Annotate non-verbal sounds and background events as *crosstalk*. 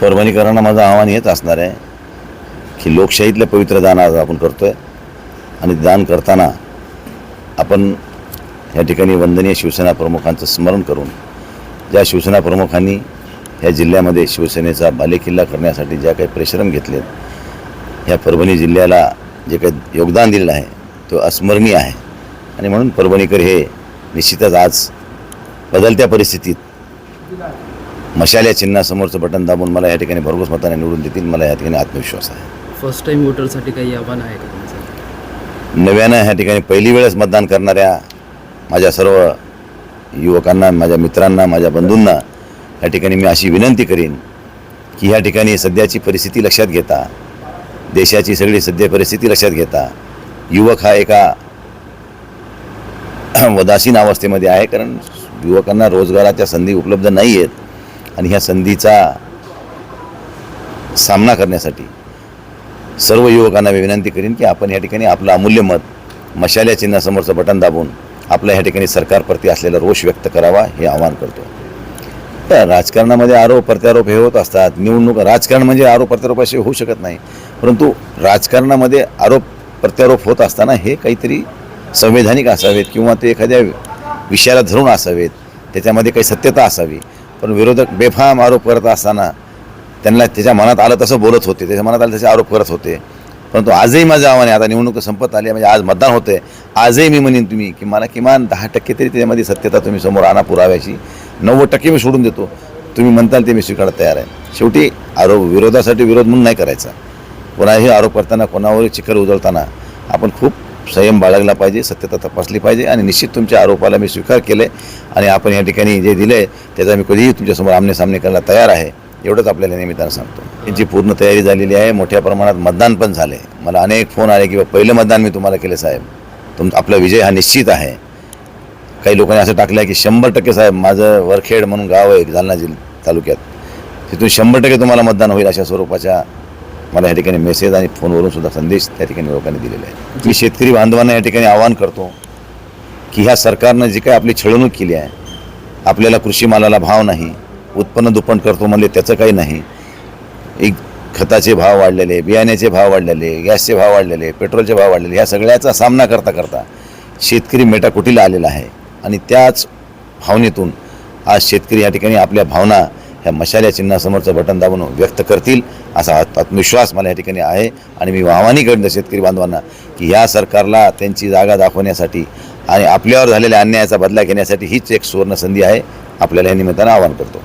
परभणीकरांना माझं आव्हान हेच असणार आहे की लोकशाहीतलं पवित्र दान आज आपण करतो आहे आणि दान करताना आपण या ठिकाणी वंदनीय शिवसेना प्रमुखांचं स्मरण करून ज्या शिवसेना प्रमुखांनी या जिल्ह्यामध्ये शिवसेनेचा बालेकिल्ला करण्यासाठी ज्या काही परिश्रम घेतलेत ह्या परभणी जिल्ह्याला जे काही योगदान दिलेलं आहे तो अस्मरणीय आहे. आणि म्हणून परभणीकर हे निश्चितच आज बदलत्या परिस्थितीत मशाल या चिन्हासमोरचं बटन दाबून मला या ठिकाणी भरघोस मताने निवडून देतील. मला या ठिकाणी आत्मविश्वास आहे. फर्स्ट टाइम वोटरसाठी काही आव्हान आहे का तुमचं? नव्यानं ह्या ठिकाणी पहिली वेळेस मतदान करणाऱ्या माझ्या सर्व युवकांना माझ्या मित्रांना माझ्या बंधूंना या ठिकाणी मी अशी विनंती करीन की ह्या ठिकाणी सध्याची परिस्थिती लक्षात घेता. देशाची सगळी सध्या परिस्थिती लक्षात घेता. युवक हा एका *clears throat* वदासीन अवस्थेमध्ये आहे कारण युवकांना रोजगाराच्या संधी उपलब्ध नाही आहेत आणि ह्या संधीचा सामना करण्यासाठी सर्व युवकांना मी विनंती करीन की आपण या ठिकाणी आपलं अमूल्य मत मशाल्या चिन्हासमोरचं बटन दाबून आपल्या या ठिकाणी सरकारप्रती असलेला रोष व्यक्त करावा हे आवाहन करतो. तर राजकारणामध्ये आरोप प्रत्यारोप हे होत असतात. निवडणूक राजकारण म्हणजे आरोप प्रत्यारोप असे होऊ शकत नाही. परंतु राजकारणामध्ये आरोप प्रत्यारोप होत असताना हे काहीतरी संवैधानिक असावेत किंवा ते एखाद्या विषयाला धरून असावेत. त्याच्यामध्ये काही सत्यता असावी. पण विरोधक बेफाम आरोप करत असताना त्यांना त्याच्या मनात आलं तसं बोलत होते. त्याच्या मनात आलं तसे आरोप करत होते. परंतु आजही माझं आव्हान आहे आता निवडणूक संपत आली आहे, म्हणजे आज मतदान होते आजही मी म्हणेन तुम्ही की मला किमान दहा टक्के तरी त्याच्यामध्ये सत्यता तुम्ही समोर आणा पुराव्याची. नव्वद टक्के मी सोडून देतो. तुम्ही म्हणताल ते मी स्वीकारायला तयार आहे. शेवटी आरोप विरोधासाठी विरोध म्हणून नाही करायचा. कोणाही आरोप करताना कोणावर चिखल उजळताना आपण खूप संयम बाळगला पाहिजे सत्यता तपासली पाहिजे आणि निश्चित तुमच्या आरोपाला मी स्वीकार केले आणि आपण या ठिकाणी जे दिले त्याचा मी कधीही तुमच्यासमोर आमने सामने करायला तयार आहे एवढंच आपल्याला निमित्तानं सांगतो. यांची पूर्ण तयारी झालेली आहे मोठ्या प्रमाणात मतदान पण झाले मला अनेक फोन आले किंवा पहिलं मतदान मी तुम्हाला केलं साहेब. तुम आपला विजय हा निश्चित आहे. काही लोकांनी असं टाकलं आहे की शंभर टक्के साहेब माझं वरखेड म्हणून गाव आहे जालना जिल्हा तालुक्यात. तिथून शंभर टक्के तुम्हाला मतदान होईल अशा स्वरूपाच्या मला या ठिकाणी मेसेज आणि फोनवरून सुद्धा संदेश त्या ठिकाणी लोकांनी दिलेले आहे. मी शेतकरी बांधवांना या ठिकाणी आवाहन करतो की ह्या सरकारनं जी काही आपली छळवणूक केली आहे आपल्याला कृषी मालाला भाव नाही उत्पन्न दुप्पट करतो म्हणजे त्याचं काही नाही एक खताचे भाव वाढलेले बियाण्याचे भाव वाढलेले गॅसचे भाव वाढलेले पेट्रोलचे भाव वाढलेले ह्या सगळ्याचा सामना करता करता शेतकरी मेटाकुटीला आलेला आहे. आणि त्याच भावनेतून आज शेतकरी या ठिकाणी आपल्या भावना ह्या मशाल्या चिन्हासमोरचं बटन दाबून व्यक्त करतील असा आत्मविश्वास मला या ठिकाणी आहे. आणि मी आव्हानही शेतकरी बांधवांना की या सरकारला त्यांची जागा दाखवण्यासाठी आणि आपल्यावर झालेल्या अन्यायाचा बदला घेण्यासाठी हीच एक सुवर्ण संधी आहे. आपल्याला या निमित्तानं आवाहन करतो.